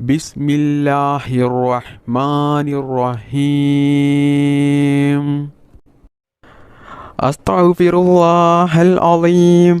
بسم الله الرحمن الرحيم أستغفر الله العظيم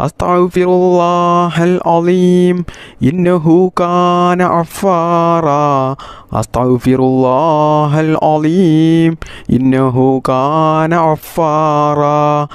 أستغفر الله العظيم إنه كان غفارا. أستغفر الله العظيم إنه كان غفارا.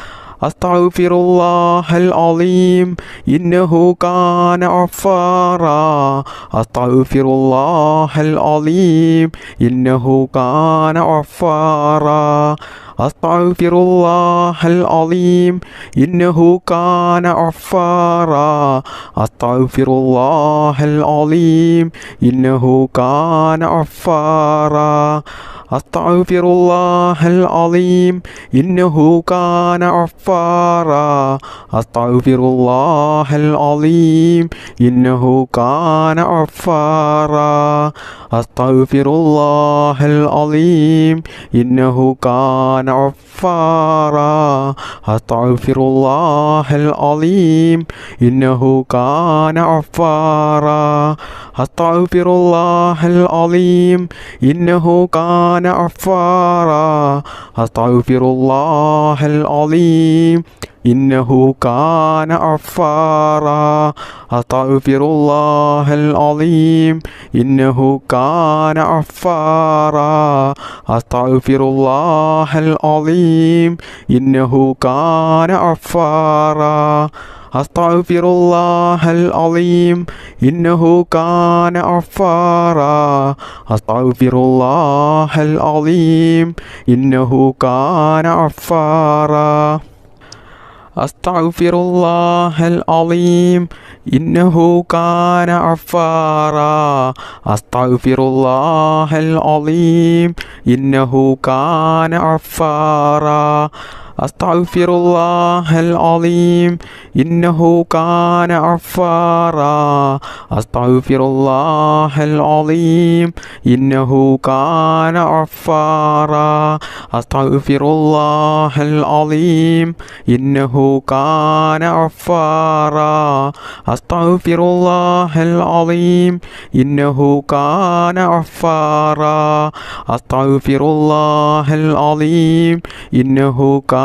أستغفر الله العظيم إنه كان غفارا. أستغفر الله العظيم إنه كان غفارا. أستغفر الله العظيم إنه كان غفارا. أستغفر الله العظيم إنه كان غفارا. أستغفر الله العظيم إنه كان غفارا. أستغفر الله العظيم إنه كان غفارا. أستغفر الله العظيم إنه كان غفارا أستغفر الله العظيم. إنه كان غفارا أستغفر الله العظيم. إنه كان غفارا أستغفر الله العظيم. إنه كان غفارا. أستغفر الله العظيم. إنه كان غفارا. أستغفر الله العظيم. إنه كان غفارا. أستغفر الله العظيم. إنه كان غفارا. أستغفر الله العظيم. إنه كان غفارا. അസ്തഗ്ഫിറുല്ലാഹൽ അലീം. ഇന്നഹു കാന അഫാറ അസ്തഗ്ഫിറുല്ലാഹൽ അലീം. ഇന്നഹു കാന അഫാറ أستغفر الله العظيم إنه كان غفارا. أستغفر الله العظيم إنه كان غفارا. أستغفر الله العظيم إنه كان غفارا. أستغفر الله العظيم إنه كان غفارا. أستغفر الله العظيم إنه كان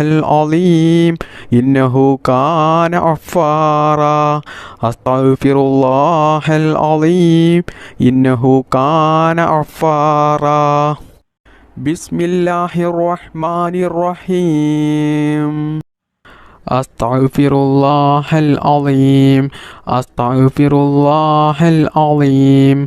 العظيم إنه كان غفارا. أستغفر الله العظيم. إنه كان غفارا. بسم الله الرحمن الرحيم. أستغفر الله العظيم. أستغفر الله العظيم.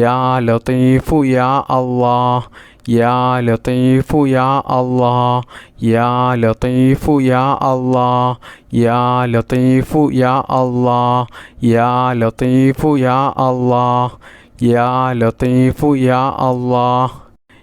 യാ ലതീഫു യാ അള്ളാ യാ ലതീഫു യാ അള്ളാ യാ ലതീഫു യാ അള്ളാ യാ ലതീഫു യാ അള്ളാ യാ ലതീഫു യാ അള്ളാ യാ ലത്തീഫു യാ അള്ളാ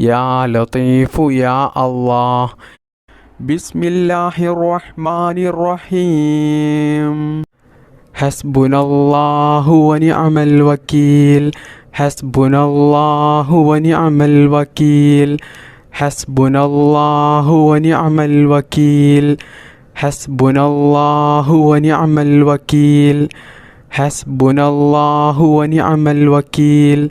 يا لطيف يا الله. بسم الله الرحمن الرحيم. حسبنا الله ونعم الوكيل. حسبنا الله ونعم الوكيل. حسبنا الله ونعم الوكيل. حسبنا الله ونعم الوكيل. حسبنا الله ونعم الوكيل.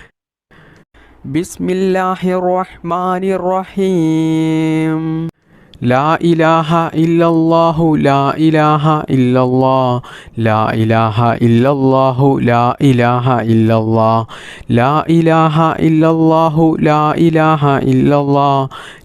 ബിസ്മില്ലാഹി റഹ്മാനി റഹീം ലാ ഇലാഹ ഇല്ലല്ലാഹു ലാ ഇലാഹ ഇല്ലല്ലാ ലാ ഇലാഹ ഇല്ലല്ലാഹു ലാ ഇലാഹ ഇല്ലല്ലാ ലാ ഇലാഹ ഇല്ലല്ലാഹു ലാ ഇലാഹ ഇല്ലല്ലാ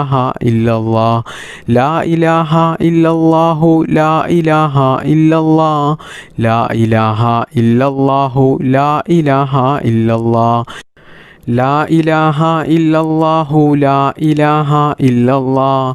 ഇലാഹ ഇല്ലല്ലാ. ലാ ഇലാഹ ഇല്ലല്ലാഹു ലാ ഇലാഹ ഇല്ലല്ലാ. ലാ ഇലാഹ ഇല്ലല്ലാഹു ലാ ഇലാഹ ഇല്ലല്ലാ. ലാ ഇലാഹ ഇല്ലല്ലാഹു ലാ ഇലാഹ ഇല്ലല്ലാ.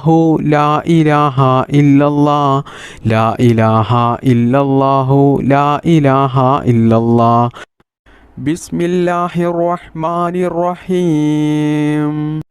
الله لا إله إلا الله. لا إله إلا الله. لا إله إلا الله. بسم الله الرحمن الرحيم.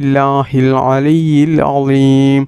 العلي العظيم.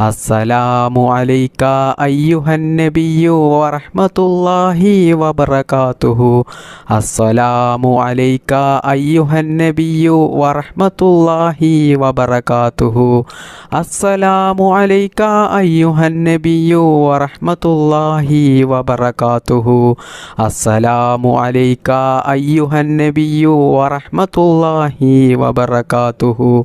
അസ്സലാമു അലൈക്ക അയ്യുഹൻ നബിയു വറഹ്മത്തുള്ളാഹി വബറകാതുഹു. അസ്സലാമു അലൈക്ക അയ്യുഹൻ നബിയു വറഹ്മത്തുള്ളാഹി വബറകാതുഹു. അസ്സലാമു അലൈക്ക അയ്യുഹൻ നബിയു വറഹ്മത്തുള്ളാഹി വബറകാതുഹു. അസ്സലാമു അലൈക്ക അയ്യുഹൻ നബിയു വറഹ്മത്തുള്ളാഹി വബറകാതുഹു.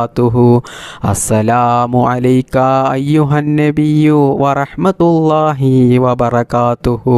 വബറകാതുഹു അസ്സലാമു അലൈക്ക അയ്യുഹൻ നബിയു വറഹ്മത്തുള്ളാഹി വബറകാതുഹു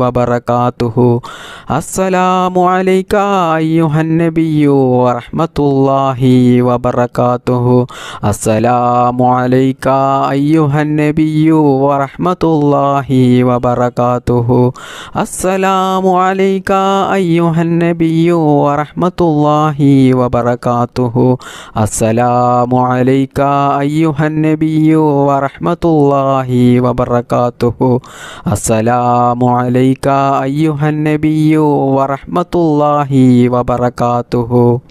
وبركاته السلام عليك أيها النبي ورحمة الله وبركاته السلام عليك أيها النبي ورحمة الله وبركاته السلام عليك أيها النبي ورحمة الله وبركاته السلام عليك أيها النبي ورحمة الله وبركاته السلام عليك أيها